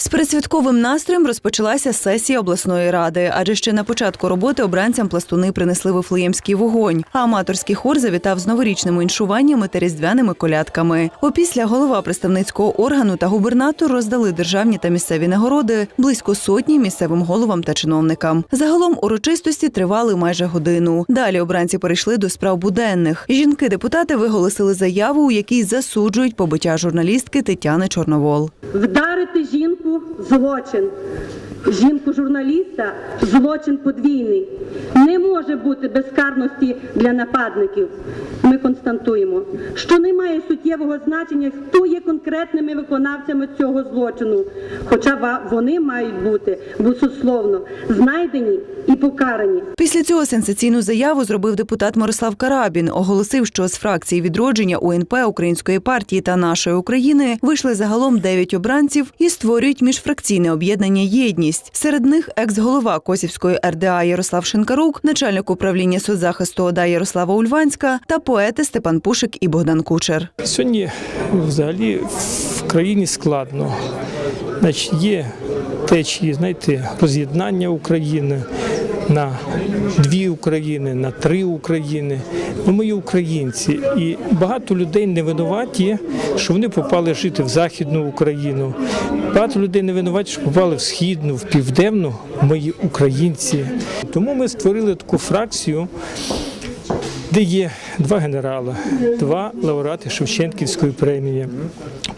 З передсвятковим настроєм розпочалася сесія обласної ради, адже ще на початку роботи обранцям пластуни принесли вифлеємський вогонь. А аматорський хор завітав з новорічними іншуваннями та різдвяними колядками. Опісля голова представницького органу та губернатор роздали державні та місцеві нагороди близько сотні місцевим головам та чиновникам. Загалом урочистості тривали майже годину. Далі обранці перейшли до справ буденних. Жінки-депутати виголосили заяву, у якій засуджують побиття журналістки Тетяни Чорновол. Вдарити жінку злочин. Жінку журналіста злочин подвійний. Не може бути безкарності для нападників. Ми констатуємо, що немає суттєвого значення, хто є конкретними виконавцями цього злочину. Хоча вони мають бути безусловно знайдені і покарані. Після цього сенсаційну заяву зробив депутат Мирослав Карабін. Оголосив, що з фракції відродження УНП Української партії та нашої України вийшли загалом дев'ять обранців і створюють міжфракційне об'єднання Єдність. Серед них екс-голова Косівської РДА Ярослав Шинкарук, начальник управління соцзахисту ОДА Ярослава Ульванська та поети Степан Пушик і Богдан Кучер. Сьогодні взагалі в країні складно. Значить, є течії, знаєте, роз'єднання України на дві України, на три України. Ну, ми є українці. І багато людей не винуваті, що вони попали жити в Західну Україну. Багато людей не винуваті, що попали в східну, в південну. Ми є українці. Тому ми створили таку фракцію де є два генерали, два лауреати Шевченківської премії.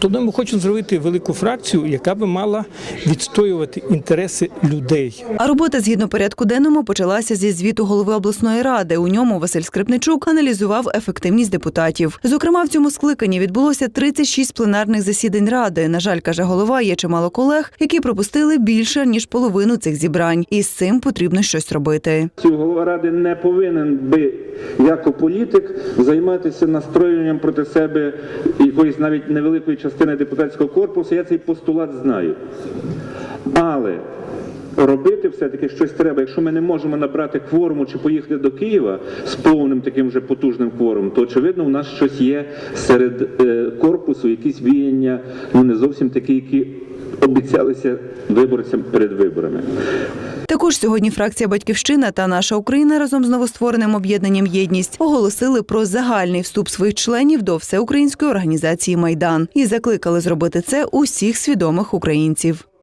Тобто ми хочемо зробити велику фракцію, яка би мала відстоювати інтереси людей. А робота згідно порядку денному почалася зі звіту голови обласної ради. У ньому Василь Скрипничук аналізував ефективність депутатів. Зокрема, в цьому скликанні відбулося 36 пленарних засідань ради. На жаль, каже голова, є чимало колег, які пропустили більше ніж половину цих зібрань, і з цим потрібно щось робити. Голова ради не повинен би, як політик, займатися настроєнням проти себе якоїсь навіть невеликої частини депутатського корпусу. Я цей постулат знаю. Але робити все-таки щось треба. Якщо ми не можемо набрати кворуму чи поїхати до Києва з повним таким вже потужним кворумом, то очевидно у нас щось є серед е, корпусу, якісь віяння, ну не зовсім такі, які обіцялися виборцям перед виборами. Також сьогодні фракція Батьківщина та наша Україна разом з новоствореним об'єднанням Єдність оголосили про загальний вступ своїх членів до всеукраїнської організації Майдан і закликали зробити це усіх свідомих українців.